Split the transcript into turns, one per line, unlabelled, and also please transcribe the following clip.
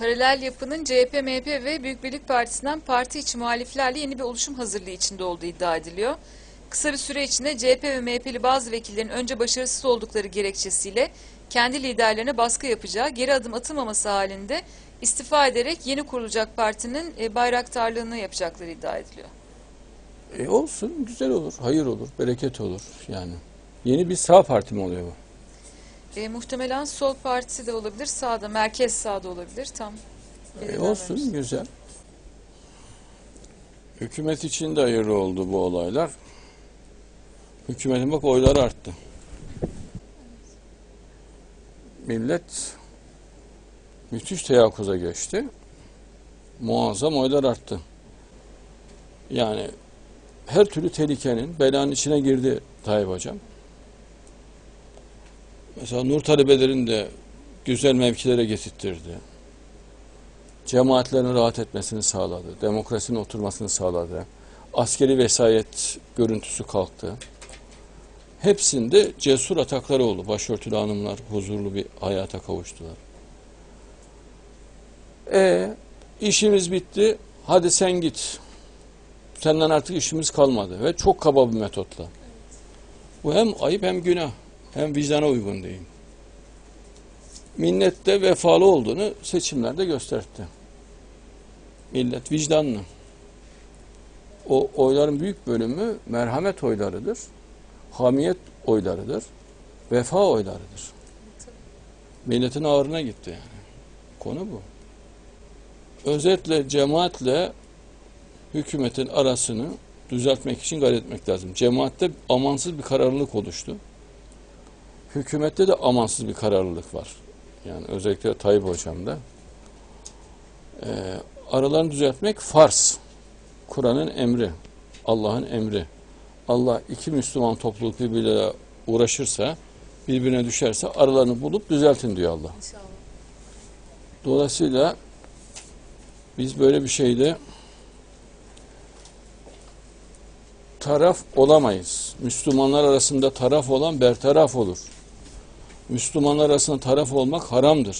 Paralel yapının CHP, MHP ve Büyük Birlik Partisi'nden parti içi muhaliflerle yeni bir oluşum hazırlığı içinde olduğu iddia ediliyor. Kısa bir süre içinde CHP ve MHP'li bazı vekillerin önce başarısız oldukları gerekçesiyle kendi liderlerine baskı yapacağı, geri adım atılmaması halinde istifa ederek yeni kurulacak partinin e, bayraktarlığını yapacakları iddia ediliyor.
E olsun, güzel olur, hayır olur, bereket olur yani. Yeni bir sağ parti mi oluyor bu?
E, muhtemelen sol partisi de olabilir, sağda, merkez sağda olabilir tam.
E
belirlenmemiş.
olsun, güzel. Hükümet için de hayırlı oldu bu olaylar. Hükümetin bak oyları arttı. Millet müthiş teyakkuza geçti. Muazzam oylar arttı. Yani her türlü tehlikenin belanın içine girdi Tayyip Hocam. Mesela Nur talebelerin de güzel mevkilere getirttirdi. Cemaatlerin rahat etmesini sağladı. Demokrasinin oturmasını sağladı. Askeri vesayet görüntüsü kalktı. Hepsinde cesur atakları oldu. Başörtülü hanımlar huzurlu bir hayata kavuştular. E işimiz bitti. Hadi sen git. Senden artık işimiz kalmadı. Ve çok kaba bir metotla. Bu hem ayıp hem günah. Hem vicdana uygun değil. Millet de vefalı olduğunu seçimlerde gösterdi. Millet vicdanlı. O oyların büyük bölümü merhamet oylarıdır. Hamiyet oylarıdır. Vefa oylarıdır. Milletin ağrına gitti yani. Konu bu. Özetle cemaatle hükümetin arasını düzeltmek için gayret etmek lazım. Cemaatte amansız bir kararlılık oluştu. Hükümette de amansız bir kararlılık var. Yani özellikle Tayyip Hocam'da. Ee, aralarını düzeltmek farz. Kur'an'ın emri. Allah'ın emri. Allah iki Müslüman topluluk birbirleriyle uğraşırsa, birbirine düşerse aralarını bulup düzeltin diyor Allah.
İnşallah.
Dolayısıyla biz böyle bir şeyde taraf olamayız. Müslümanlar arasında taraf olan bertaraf olur. Müslümanlar arasında taraf olmak haramdır.